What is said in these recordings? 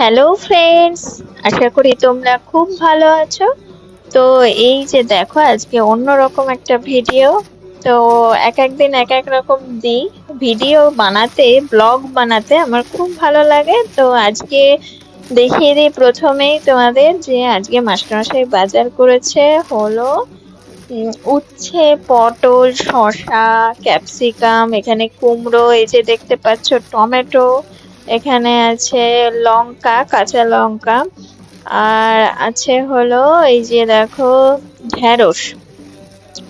Hello friends আশা করি তোমরা খুব ভালো আছো। তো এই যে দেখো, আজকে অন্যরকম একটা ভিডিও তো এক একদিন এক এক রকম দিই। ভিডিও বানাতে ব্লগ বানাতে আমার খুব ভালো লাগে। তো আজকে দেখিয়ে দিই প্রথমেই তোমাদের যে আজকে মাস্টারমশাই বাজার করেছে হলো উচ্ছে, পটল, শসা, ক্যাপসিকাম, এখানে কুমড়ো, এই যে দেখতে পাচ্ছ, টমেটো। এখানে আছে লঙ্কা, কাঁচা লঙ্কা। আর আছে হলো এই যে দেখো ঢেঁড়স।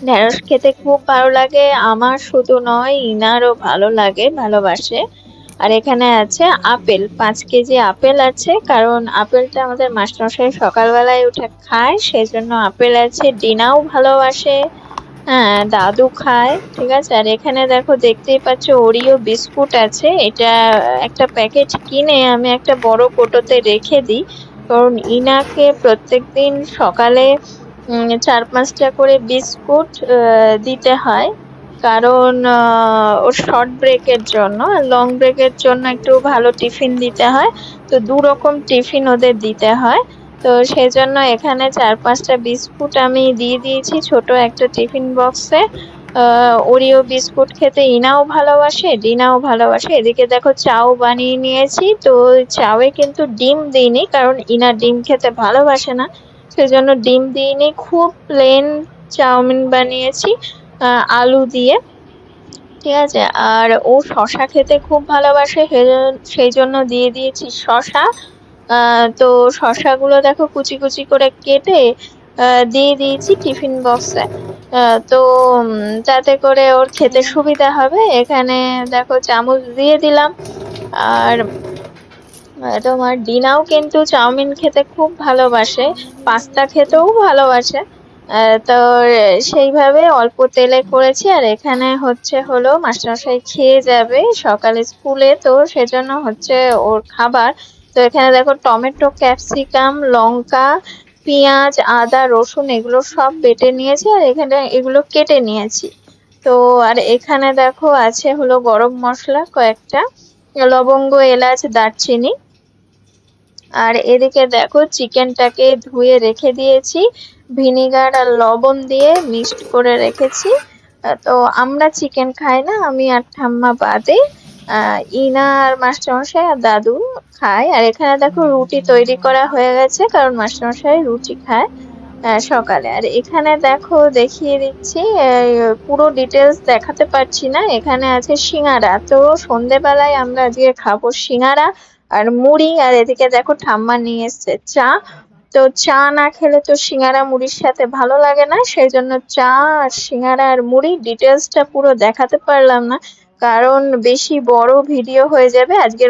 ঢেঁড়স খেতে খুব ভালো লাগে, আমার শুধু নয়, ইনারও ভালো লাগে, ভালোবাসে। আর এখানে আছে আপেল, পাঁচ কেজি আপেল আছে, কারণ আপেলটা আমাদের মাস্টারমশাই সকালবেলায় উঠে খায় সেই জন্য আপেল আছে, ডিনাও ভালোবাসে। হ্যাঁ দাদু খায়, ঠিক আছে? আর এখানে দেখো দেখতেই পাচ্ছ ওরিও বিস্কুট আছে। এটা একটা প্যাকেট কিনে আমি একটা বড় কোটোতে রেখে দিই। কারণ ইনাকে প্রত্যেকদিন সকালে চার পাঁচটা করে বিস্কুট দিতে হয়। কারণ ওর শর্ট ব্রেকের জন্য লং ব্রেকের জন্য একটু ভালো টিফিন দিতে হয়। তো দু রকম টিফিন ওদের দিতে হয়। তো সেই জন্য এখানে চার পাঁচটা বিস্কুট আমি দিয়ে দিয়েছি, ছোট একটা টিফিন বক্সে। ওরিও বিস্কুট খেতে ইনাও ভালোবাসে, ডিনাও ভালোবাসে। এদিকে দেখো চাও বানিয়ে নিয়েছি, তো চাওয়ে কিন্তু ডিম দিইনি, কারণ ইনা ডিম খেতে ভালোবাসে না। সেজন্য ডিম দিইনি, খুব প্লেন চাউমিন বানিয়েছি আলু দিয়ে। ঠিক আছে? আর ও শশা খেতে খুব ভালোবাসে সেই- জন্য দিয়ে দিয়েছি শশা। তো শশাগুলো দেখো কুচি কুচি করে কেটে দিয়ে দিয়েছি টিফিন বক্সে। তো তাতে করে ওর খেতে সুবিধা হবে। এখানে দেখো চামচ দিয়ে দিলাম। আর তোমার ডিনাও কিন্তু চাউমিন খেতে খুব ভালোবাসে, পাস্তা খেতেও ভালোবাসে। তো, সেইভাবে অল্প তেলে করেছি। আর এখানে হচ্ছে হলো মাস্টারমশাই খেয়ে যাবে সকালে স্কুলে, তো সেজন্য হচ্ছে ওর খাবার তো এখানে দেখো টমেটো, ক্যাপসিকাম, লঙ্কা, পেঁয়াজ, আদা, রসুন, এগুলো সব বেটে নিয়েছি আর এখানে এগুলো কেটে নিয়েছি। তো আর এখানে দেখো আছে হলো গরম মশলা কয়েকটা, লবঙ্গ, এলাচ, দারচিনি। আর এদিকে দেখো চিকেনটাকে ধুয়ে রেখে দিয়েছি, ভিনিগার আর লবণ দিয়ে মিক্সড করে রেখেছি। তো আমরা চিকেন খাই না, আমি আর ঠাম্মা বাদে। আহ, ইনা আর মাস্টারমশাই আর দাদু খায়। আর এখানে দেখো রুটি তৈরি করা হয়ে গেছে কারণ মাস্টারমশাই রুটি খায় সকালে। আর এখানে দেখো দেখিয়ে দিচ্ছি পুরো ডিটেলস দেখাতে পারছি না। এখানে আছে সিঙ্গারা তো সন্ধেবেলায় আমরা আজকে খাব সিঙ্গারা আর মুড়ি। আর এদিকে দেখো ঠাম্মা নিয়ে এসছে চা। তো চা না খেলে তো সিঙ্গারা মুড়ির সাথে ভালো লাগে না। সেই জন্য চা আর সিঙ্গারা আর মুড়ি ডিটেলসটা পুরো দেখাতে পারলাম না। কারণ বেশি বড় ভিডিও হয়ে যাবে আজকের